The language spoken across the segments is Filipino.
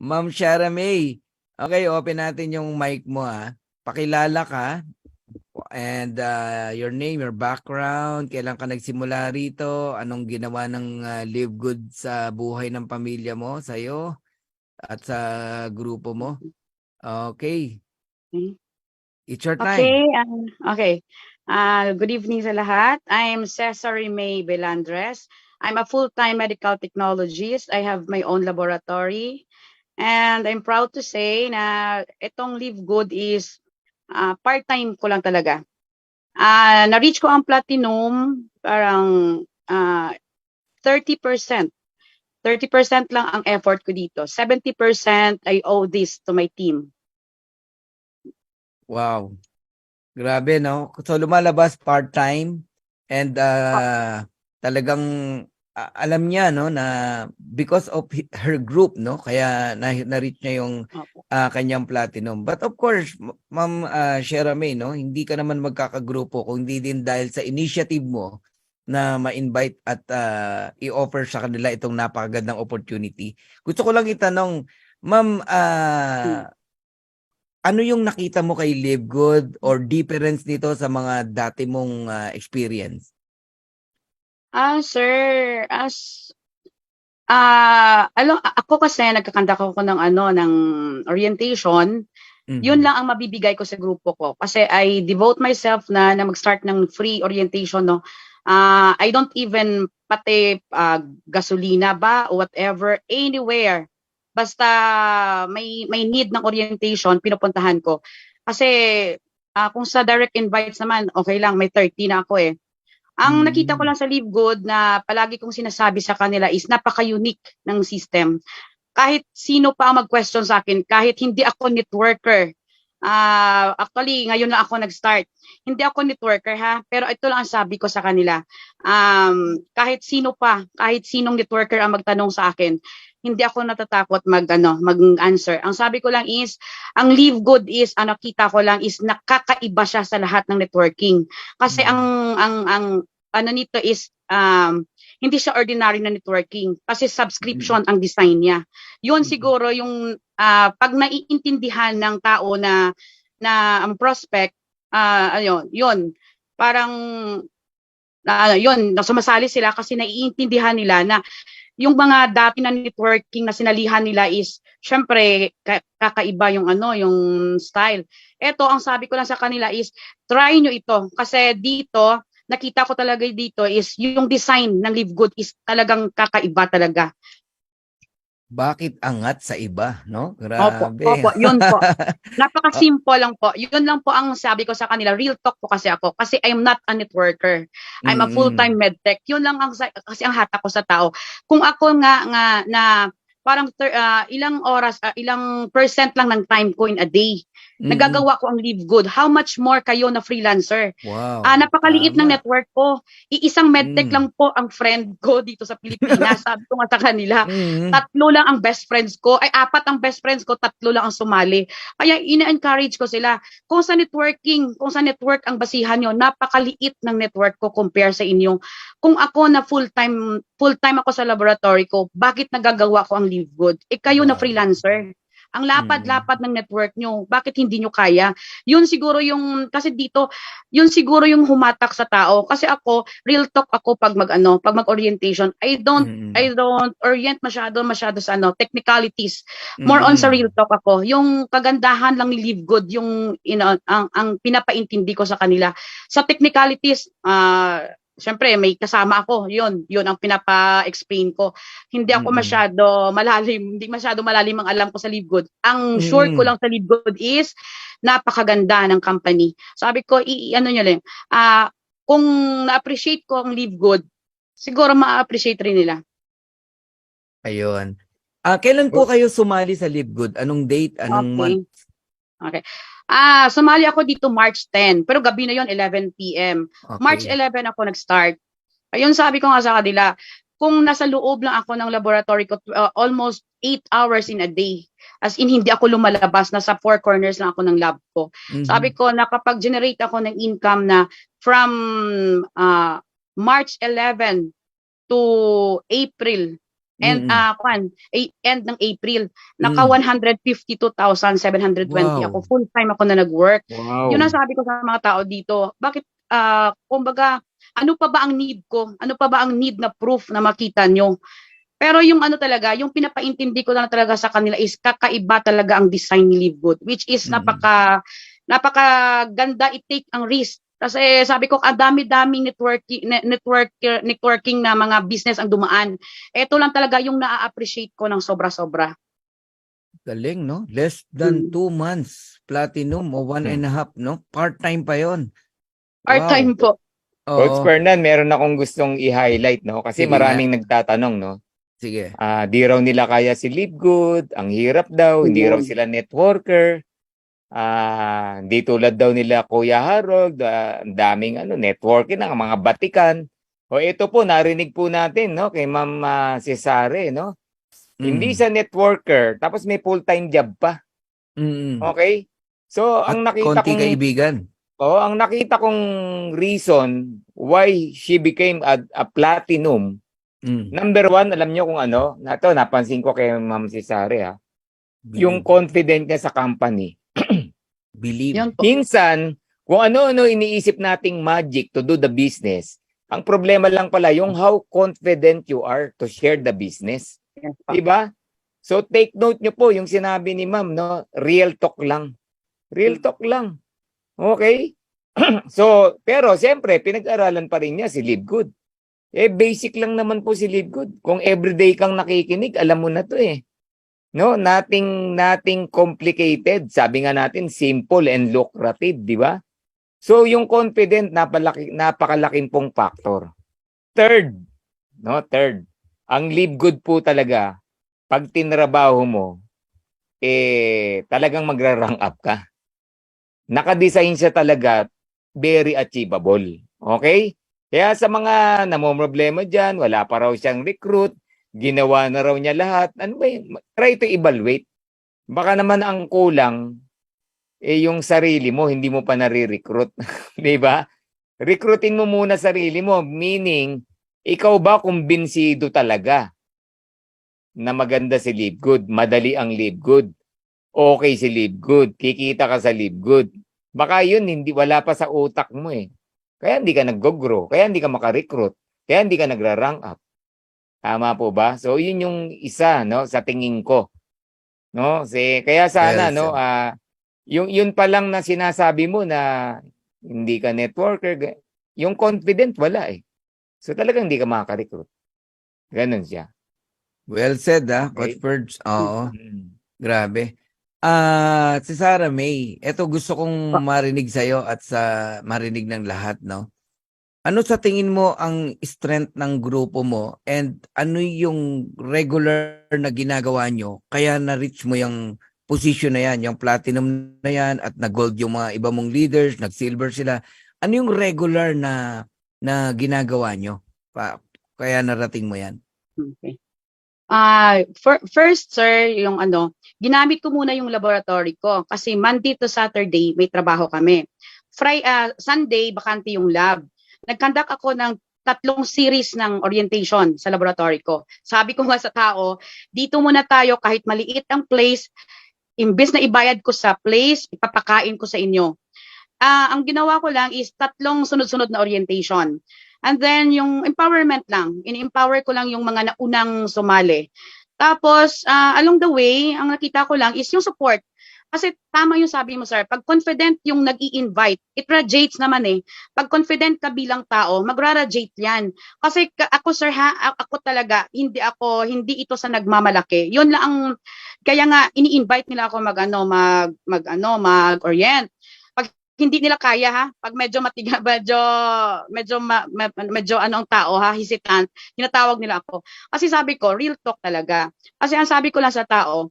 Ma'am Shara May. Okay, open natin yung mic mo ah. Pakilala ka and uh, your name, your background, kailan ka nagsimula rito, anong ginawa ng uh, Live Good sa buhay ng pamilya mo, sa'yo, at sa grupo mo. Okay. Okay. It's your time. Okay, um, okay. Uh, good evening sa lahat. I'm Cesare May Belandres. I'm a full-time medical technologist. I have my own laboratory. And I'm proud to say na itong Live Good is uh, part-time ko lang talaga. Uh, na-reach ko ang platinum parang uh, 30%. 30% lang ang effort ko dito. 70% I owe this to my team. Wow. Grabe, no? So lumalabas part-time and uh, talagang uh, alam niya no na because of her group no kaya na, na-reach niya yung uh, kanyang platinum. But of course, Ma'am uh, Shera May, no, hindi ka naman magkakagrupo kung hindi din dahil sa initiative mo na ma-invite at uh, i-offer sa kanila itong napakagandang opportunity. Gusto ko lang itanong, Ma'am, uh, ano yung nakita mo kay Live Good or difference nito sa mga dati mong uh, experience? Ah, sir, as ah, alo, ako kasi nagkakanta ko ng ano ng orientation, Mhm. yun lang ang mabibigay ko sa grupo ko kasi I devote myself na na mag-start ng free orientation no. Ah, I don't even pati ah, gasolina ba o whatever anywhere. Basta may may need ng orientation pinupuntahan ko. Kasi ah, kung sa direct invites naman okay lang may 30 na ako eh. Ang nakita ko lang sa Live Good na palagi kong sinasabi sa kanila is napaka-unique ng system. Kahit sino pa ang mag-question sa akin, kahit hindi ako networker. Ah, actually, ngayon lang ako nag-start. Hindi ako networker ha, pero ito lang ang sabi ko sa kanila. Um, kahit sino pa, kahit sinong networker ang magtanong sa akin, hindi ako natatakot mag ano, mag-answer. Ang sabi ko lang is, ang Live Good is, ano kita ko lang is nakakaiba siya sa lahat ng networking. Kasi Mm. ang ang ang ano nito is um hindi siya ordinary na networking kasi subscription ang design niya. 'Yun Mm. siguro yung ah, pag naiintindihan ng tao na na ang prospect ah ayun, 'yun. Parang na 'yun, na sumasali sila kasi naiintindihan nila na yung mga dati na networking na sinalihan nila is syempre ka- kakaiba yung ano, yung style. Ito ang sabi ko lang sa kanila is try nyo ito kasi dito nakita ko talaga dito is yung design ng Live Good is talagang kakaiba talaga. Bakit angat sa iba, no? Opo, Grabe. opo, yun po. Napaka-simple lang po. Yun lang po ang sabi ko sa kanila. Real talk po kasi ako. Kasi I'm not a networker. I'm a Mm-mm. full-time medtech. Yun lang ang kasi ang hatak ko sa tao. Kung ako nga nga na parang ter- ah, ilang oras, ah, ilang percent lang ng time ko in a day. Mm-mm. Nagagawa ko ang live good. How much more kayo na freelancer? Wow. Ah, napakaliit ng tama. network ko. Iisang medtech Mm. lang po ang friend ko dito sa Pilipinas. Sabi ko nga sa kanila, Mm. tatlo lang ang best friends ko. Ay, apat ang best friends ko, tatlo lang ang sumali. Kaya ina-encourage ko sila. Kung sa networking, kung sa network ang basihan nyo, napakaliit ng network ko compare sa inyong. Kung ako na full-time, full-time ako sa laboratory ko, bakit nagagawa ko ang live good? Eh kayo na Wow. freelancer. Ang lapad-lapad ng network nyo, bakit hindi nyo kaya? Yun siguro yung, kasi dito, yun siguro yung humatak sa tao. Kasi ako, real talk ako pag mag, ano, pag mag-orientation. I don't Mm-mm. I don't orient masyado masyado sa ano technicalities more on sa real talk ako yung kagandahan lang ni Live Good yung you know, ang ang pinapaintindi ko sa kanila sa technicalities ah Siyempre, may kasama ako. Yun, yun ang pinapa-explain ko. Hindi ako Mm-mm. masyado malalim, hindi masyado malalim ang alam ko sa Live Good. Ang short ko Mm-mm. lang sa Live Good is napakaganda ng company. Sabi ko, i, ano nyo lang, ah kung na-appreciate ko ang Live Good, siguro ma-appreciate rin nila. Ayun. Ah, kailan po kayo sumali sa Live Good? Anong date? Anong Okay. month? Okay. Ah, sumali ako dito March 10, pero gabi na yon 11 PM. Okay. March 11 ako nag-start. Ayun sabi ko nga sa kanila, kung nasa loob lang ako ng laboratory ko uh, almost 8 hours in a day. As in hindi ako lumalabas, nasa four corners lang ako ng lab ko. Mhm. Sabi ko nakapag-generate ako ng income na from ah, March 11 to April And Mm-mm. ah kwan, end ng April, naka Mm. 152,720 Wow. ako. Full time ako na nag-work. Wow. Yun ang sabi ko sa mga tao dito. Bakit ah kumbaga ano pa ba ang need ko? Ano pa ba ang need na proof na makita nyo? Pero yung ano talaga, yung pinapaintindi ko lang talaga sa kanila is kakaiba talaga ang design ni Live Good, which is Mm. napaka napaka ganda i-take ang risk. Kasi sabi ko, ang dami-daming networking, ne- network, networking na mga business ang dumaan. Ito lang talaga yung na-appreciate ko ng sobra-sobra. Galing, no? Less than Mm. two months. Platinum o one and a half, no? Part-time pa yon. Part-time po. Coach Oo. Fernan, meron akong gustong i-highlight, no? Kasi Sige maraming nagtatanong, no? Sige. Ah, di raw nila kaya si Live Good, ang hirap daw, hindi raw sila networker. Ah, hindi tulad daw nila Kuya Harold, ah, ang daming ano, networking ng mga batikan. O ito po, narinig po natin, no, kay Ma'am ah, Cesare, no? Hindi Mm. sa networker, tapos may full-time job pa. Mm. Okay? So, ang At nakita konti kong kaibigan. Oh, ang nakita kong reason why she became a, a platinum. Mm. Number one, alam niyo kung ano? Na to, napansin ko kay Ma'am Cesare ha. Yung Believe. confident niya sa company. Believe. Yun po. Minsan, kung ano-ano iniisip nating magic to do the business, ang problema lang pala yung how confident you are to share the business. Yes po. Diba? So take note nyo po yung sinabi ni ma'am, no? Real talk lang. Real talk lang. Okay? so, pero siyempre, pinag-aralan pa rin niya si Live Good. Eh, basic lang naman po si Live Good. Kung everyday kang nakikinig, alam mo na to eh. No, nothing nothing complicated. Sabi nga natin simple and lucrative, di ba? So yung confident napalaki napakalaking pong factor. Third, no, third. Ang live good po talaga pag tinrabaho mo eh talagang magra-rank up ka. Naka-design siya talaga very achievable. Okay? Kaya sa mga namomroblema diyan, wala pa raw siyang recruit, ginawa na raw niya lahat. Ano ba yun? Try to evaluate. Baka naman ang kulang eh yung sarili mo, hindi mo pa nare-recruit. 'Di ba? Recruitin mo muna sarili mo, meaning ikaw ba kumbinsido talaga na maganda si Live Good, madali ang Live Good, okay si Live Good, kikita ka sa Live Good. Baka yun, hindi, wala pa sa utak mo eh. Kaya hindi ka nag-grow, kaya hindi ka makarecruit, kaya hindi ka nagra-rank up. Tama po ba? So yun yung isa no sa tingin ko. No? Si kaya sana Well no ah yung yun pa lang na sinasabi mo na hindi ka networker, yung confident wala eh. So talagang hindi ka makaka-recruit. Ganun siya. Well said, ah, Okay. Coach Purge. Oo. Mm. Grabe. Ah, si Sarah May, eto gusto kong marinig sa at sa marinig ng lahat, no? Ano sa tingin mo ang strength ng grupo mo and ano yung regular na ginagawa nyo kaya na-reach mo yung position na yan, yung platinum na yan at nag-gold yung mga iba mong leaders, nag-silver sila. Ano yung regular na na ginagawa nyo? Pa, kaya narating mo yan? Okay. Ah, fir- first sir, yung ano, ginamit ko muna yung laboratory ko kasi Monday to Saturday may trabaho kami. Friday, Sunday bakante yung lab. Nag-conduct ako ng tatlong series ng orientation sa laboratory ko. Sabi ko nga sa tao, dito muna tayo kahit maliit ang place, imbes na ibayad ko sa place, ipapakain ko sa inyo. Ah, ang ginawa ko lang is tatlong sunod-sunod na orientation. And then yung empowerment lang, in-empower ko lang yung mga naunang sumali. Tapos ah, along the way, ang nakita ko lang is yung support. Kasi tama yung sabi mo sir, pag confident yung nag invite it radiates naman eh. Pag confident ka bilang tao, magra-radiate yan. Kasi ka- ako sir ha, ako talaga, hindi ako, hindi ito sa nagmamalaki. Yun lang ang, kaya nga ini-invite nila ako mag ano, mag, mag ano, mag-orient hindi nila kaya ha pag medyo matiga medyo medyo ma, ma- medyo ano ang tao ha hesitant tinatawag nila ako kasi sabi ko real talk talaga kasi ang sabi ko lang sa tao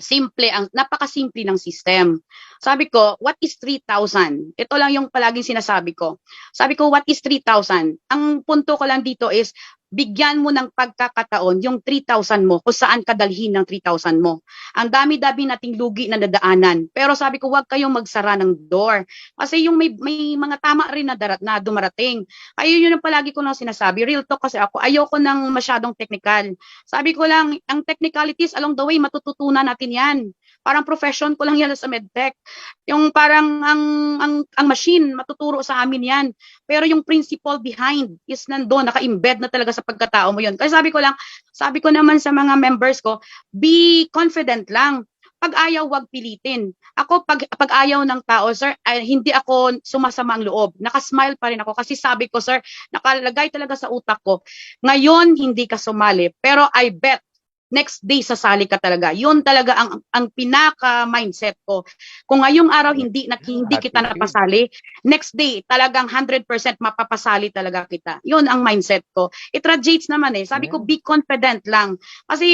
simple ang napakasimple ng system. Sabi ko what is 3000 ito lang yung palaging sinasabi ko. Sabi ko what is 3000 ang punto ko lang dito is bigyan mo ng pagkakataon yung 3,000 mo kung saan kadalhin ng 3,000 mo. Ang dami-dami nating lugi na nadaanan. Pero sabi ko, huwag kayong magsara ng door. Kasi yung may, may mga tama rin na, darat, na dumarating. Kaya yun ang palagi ko lang sinasabi. Real talk kasi ako, ayoko ng masyadong technical. Sabi ko lang, ang technicalities along the way, matututunan natin yan. Parang profession ko lang yan sa medtech. Yung parang ang, ang, ang machine, matuturo sa amin yan. Pero yung principle behind is nandoon, naka-embed na talaga sa pagkatao mo yun. Kaya sabi ko lang, sabi ko naman sa mga members ko, be confident lang. Pag ayaw, wag pilitin. Ako, pag, pag ayaw ng tao, sir, ay, hindi ako sumasama ang loob. Nakasmile pa rin ako kasi sabi ko, sir, nakalagay talaga sa utak ko, ngayon hindi ka sumali, pero I bet next day sasali ka talaga. Yun talaga ang ang pinaka mindset ko. Kung ngayong araw hindi na, hindi kita napasali, next day talagang 100% mapapasali talaga kita. Yun ang mindset ko. It radiates naman eh. Sabi ko be confident lang. Kasi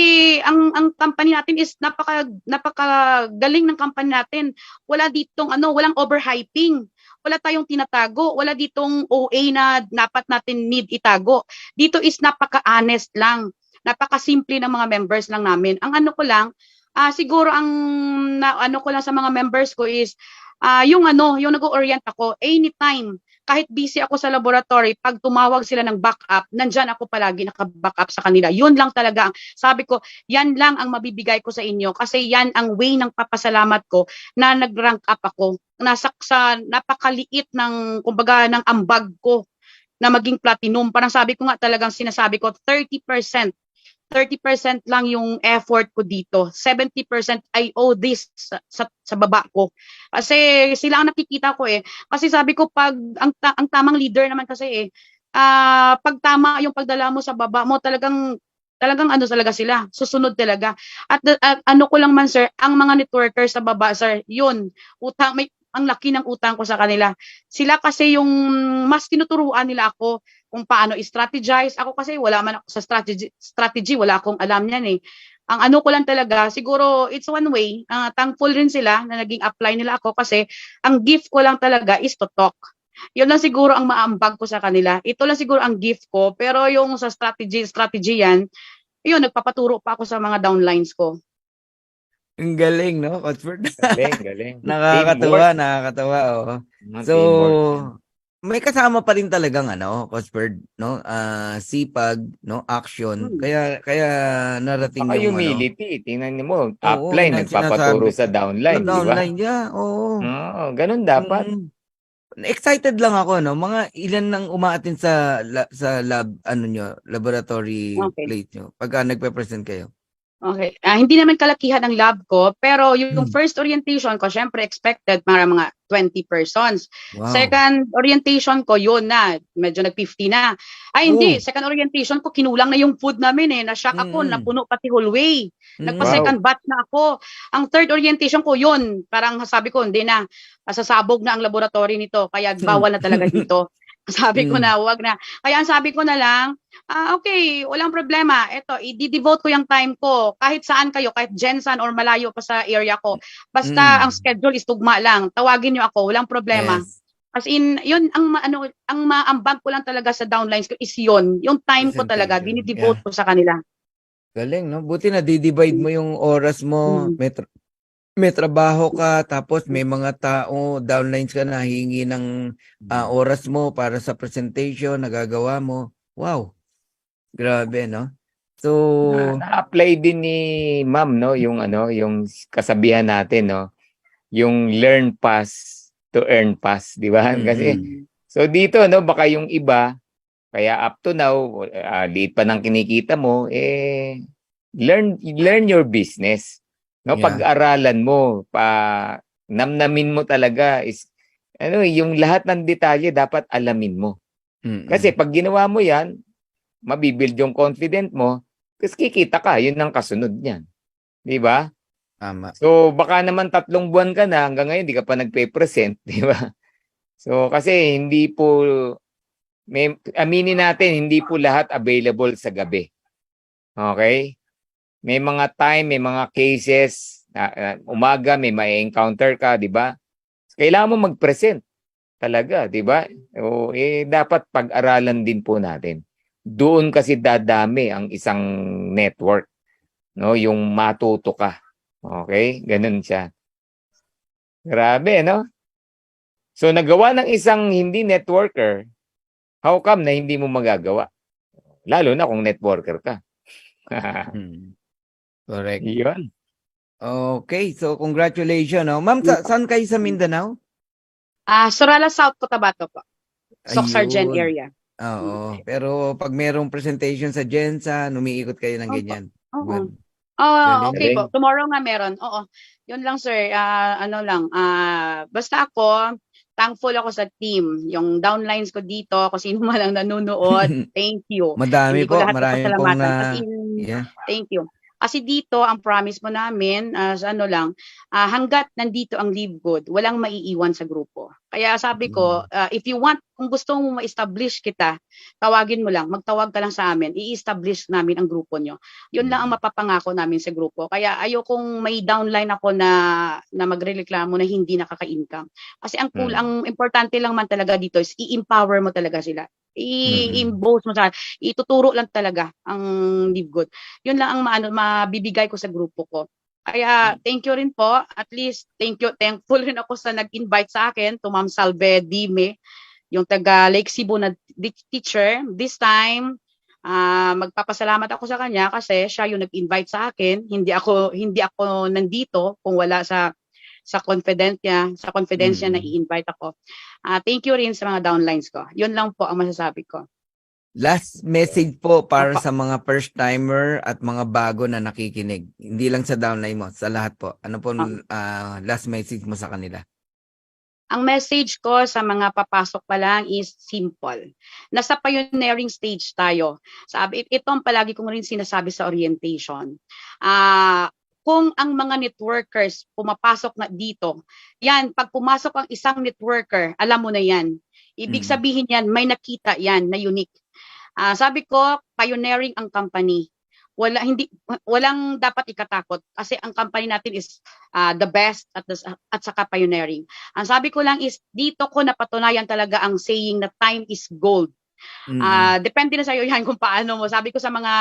ang ang company natin is napaka napaka galing ng company natin. Wala ditong ano, walang overhyping. Wala tayong tinatago, wala ditong OA na dapat natin need itago. Dito is napaka-honest lang napakasimple ng mga members lang namin. Ang ano ko lang, ah siguro ang na, ano ko lang sa mga members ko is ah yung ano, yung nag-orient ako anytime kahit busy ako sa laboratory, pag tumawag sila ng backup, nandyan ako palagi naka-backup sa kanila. Yun lang talaga. ang Sabi ko, yan lang ang mabibigay ko sa inyo kasi yan ang way ng papasalamat ko na nag-rank up ako. Nasa sa napakaliit ng, kumbaga, ng ambag ko na maging platinum. Parang sabi ko nga talagang sinasabi ko, 30%. 30% lang yung effort ko dito. 70% I owe this sa, sa, sa baba ko. Kasi sila ang nakikita ko eh. Kasi sabi ko pag ang, ta- ang tamang leader naman kasi eh, ah pag tama yung pagdala mo sa baba mo, talagang talagang ano talaga sila, susunod talaga. At, at ano ko lang man sir, ang mga networkers sa baba sir, yun, utang may ang laki ng utang ko sa kanila. Sila kasi yung mas tinuturuan nila ako kung paano i-strategize. Ako kasi wala man ako sa strategy, strategy wala akong alam niyan eh. Ang ano ko lang talaga, siguro it's one way, ah, thankful rin sila na naging apply nila ako kasi ang gift ko lang talaga is to talk. Yun lang siguro ang maambag ko sa kanila. Ito lang siguro ang gift ko, pero yung sa strategy, strategy yan, yun, nagpapaturo pa ako sa mga downlines ko. Ang galing, no, Coach Bert? Galing, galing. nakakatawa, nakakatawa, oh. So, teamwork. may kasama pa rin talagang ano, Bird, no? Ah, sipag, no? Action. Hmm. Kaya kaya narating Saka yung ano, humility. Tingnan niyo mo, upline, nagpapaturo sinasabi. sa downline, di ba? downline niya. Oo. Oo, ganun dapat. Mm. Excited lang ako, no? Mga ilan nang umaatin sa la- sa lab ano nyo, laboratory Okay. plate nyo pagka nagpe-present kayo. Okay. Ah, hindi naman kalakihan ang lab ko, pero yung Hmm. first orientation ko, syempre expected para mga 20 persons. Wow. Second orientation ko, yun na, medyo nag-50 na. Ay, hindi. Oh. Second orientation ko, kinulang na yung food namin eh. Na-shock ako, Mm. napuno pati hallway. Mm. Nagpa-second batch na ako. Ang third orientation ko, yun. Parang sabi ko, hindi na. Masasabog na ang laboratory nito. Kaya bawal na talaga dito. Sabi ko Mm. na, wag na. Kaya ang sabi ko na lang, ah, okay, walang problema. Ito, i-devote ko yung time ko. Kahit saan kayo, kahit Jensen or malayo pa sa area ko. Basta Mm. ang schedule is tugma lang. Tawagin niyo ako, walang problema. Yes. As in, yun ang ma- ano, ang maambag ko lang talaga sa downlines ko is yun. Yung time ko talaga, dinidevote ko sa kanila. Galing, no? Buti na di-divide mo yung oras mo. Mm. May, tra- may trabaho ka, tapos may mga tao, downlines ka na, hingi ng ah, oras mo para sa presentation, nagagawa mo. Wow. Grabe, no? So, Na- Na-apply din ni ma'am, no? Yung ano, yung kasabihan natin, no? Yung learn fast to earn fast, di ba? Kasi, so dito, no? Baka yung iba, kaya up to now, uh, liit pa ng kinikita mo, eh, learn, learn your business. No, Yeah. pag-aralan mo, pa namnamin mo talaga is ano, yung lahat ng detalye dapat alamin mo. mm-mm. Kasi pag ginawa mo 'yan, mabibuild yung confident mo, kasi kikita ka, yun ang kasunod niyan. 'Di ba? Tama. So baka naman tatlong buwan ka na hanggang ngayon di ka pa nagpe-present, 'di ba? So kasi hindi po may aminin natin hindi po lahat available sa gabi. Okay? May mga time, may mga cases na umaga may ma-encounter ka, 'di ba? Kailangan mo mag-present talaga, 'di ba? O eh dapat pag-aralan din po natin. doon kasi dadami ang isang network. No, yung matuto ka. Okay? Ganun siya. Grabe, no? So nagawa ng isang hindi networker, how come na hindi mo magagawa? Lalo na kung networker ka. Hmm. Correct. Yun. Okay, so congratulations. No? Ma'am, sa, saan kayo sa Mindanao? Ah, Sorala South Cotabato po. Soc Sargent Ayun. area. Oo. Pero pag merong presentation sa Jensa, umiikot kayo ng Opo. ganyan. Oo. Good. Oh, Galing. okay po. Tomorrow nga meron. Oo. Yun lang sir. Ah, ano lang. Ah, basta ako thankful ako sa team. Yung downlines ko dito, kung sino man ang nanonood, thank you. Madami Hindi ko po, lahat marami pong na... As in, Yeah. Thank you. Kasi dito, ang promise mo namin, as ano lang, ah, hanggat nandito ang Live Good, walang maiiwan sa grupo. Kaya sabi ko, ah, if you want, kung gusto mo ma-establish kita, tawagin mo lang, magtawag ka lang sa amin, i-establish namin ang grupo nyo. Yun lang ang mapapangako namin sa grupo. Kaya ayokong may downline ako na, na magreklamo na hindi nakaka-income. Kasi ang cool, Mm. ang importante lang man talaga dito is i-empower mo talaga sila. I-impose mo sa ituturo lang talaga ang Live Good yun lang ang maano mabibigay ko sa grupo ko. Kaya thank you rin po. At least thank you thankful rin ako sa nag-invite sa akin to Ma'am Salve Dime, yung taga Lake Cebu na teacher. This time ah magpapasalamat ako sa kanya kasi siya yung nag-invite sa akin. Hindi ako hindi ako nandito kung wala sa sa confident niya, sa confidence niya na Mm. i-invite ako. Ah thank you rin sa mga downlines ko. Yun lang po ang masasabi ko. Last message po para sa mga first timer at mga bago na nakikinig. Hindi lang sa downline mo, sa lahat po. Ano po ah, last message mo sa kanila? Ang message ko sa mga papasok pa lang is simple. Nasa pioneering stage tayo. Sabi, ito ang palagi kong rin sinasabi sa orientation. Ah, kung ang mga networkers pumapasok na dito, yan, pag pumasok ang isang networker, alam mo na yan. Ibig Mm. sabihin yan, may nakita yan na unique. Ah, sabi ko, pioneering ang company. Wala hindi walang dapat ikatakot kasi ang company natin is ah, the best at the, at saka pioneering. Ang sabi ko lang is dito ko napatunayan talaga ang saying na time is gold. Mm. Ah, depende na sa iyo yan kung paano mo. Sabi ko sa mga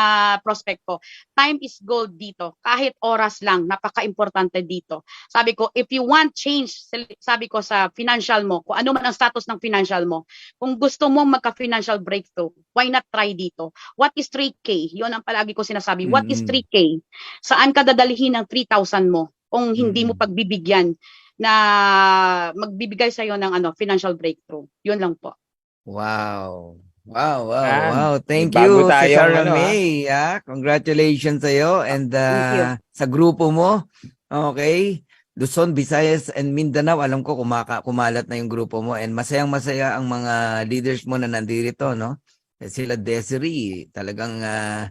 prospect ko, time is gold dito. Kahit oras lang, napaka-importante dito. Sabi ko, if you want change, sabi ko sa financial mo, kung ano man ang status ng financial mo, kung gusto mo magka-financial breakthrough, why not try dito? What is 3K? Yun ang palagi ko sinasabi. What is Mm. 3K? Saan ka dadalhin ng 3,000 mo kung hindi mo Mm. pagbibigyan na magbibigay sa iyo ng ano financial breakthrough. Yun lang po. Wow. Wow, wow, Ah, wow. Thank bago you, tayong Sarah ano, ah. May. Ah. Congratulations sa iyo and ah, sa grupo mo. Okay. Luzon, Visayas, and Mindanao. Alam ko kumaka, kumalat na yung grupo mo and masayang masaya ang mga leaders mo na nandito, no? Eh, Sila Desiree, talagang ah,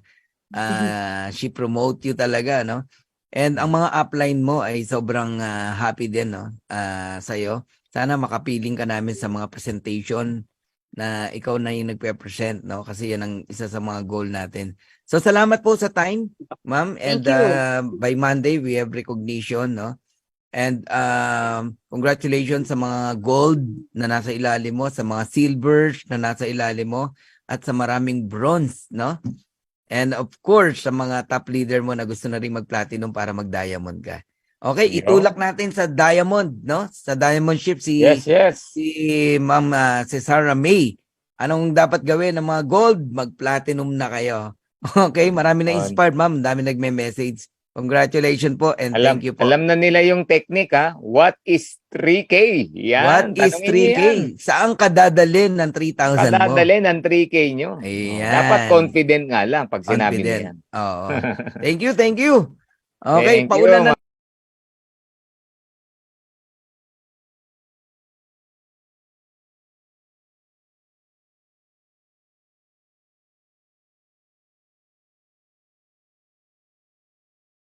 ah, she promote you talaga, no? And ang mga upline mo ay sobrang ah, happy din, no? Ah, sa iyo. Sana makapiling ka namin sa mga presentation na ikaw na yung nagpe-present, no? Kasi yan ang isa sa mga goal natin. So, salamat po sa time, ma'am. And uh, by Monday, we have recognition, no? And um, congratulations sa mga gold na nasa ilalim mo, sa mga silvers na nasa ilalim mo, at sa maraming bronze, no? And of course, sa mga top leader mo na gusto na rin mag-platinum para mag-diamond ka. Okay, itulak natin sa diamond, no? Sa diamond ship si Yes, yes. si Ma'am ah, si Sarah May. Anong dapat gawin ng mga gold? Mag-platinum na kayo. Okay, marami na inspired, ma'am. Dami nagme-message. Congratulations po and Alam, thank you po. alam na nila yung technique ha. What is 3K? Yan. What is tanungin 3K? niyo yan. Saan ka dadalhin ng 3,000 mo? Kadadali ng 3K nyo. Ayan. Dapat confident nga lang pag sinabi Confident. yan. Oo. Thank you, thank you. Okay, Thank paulan you, na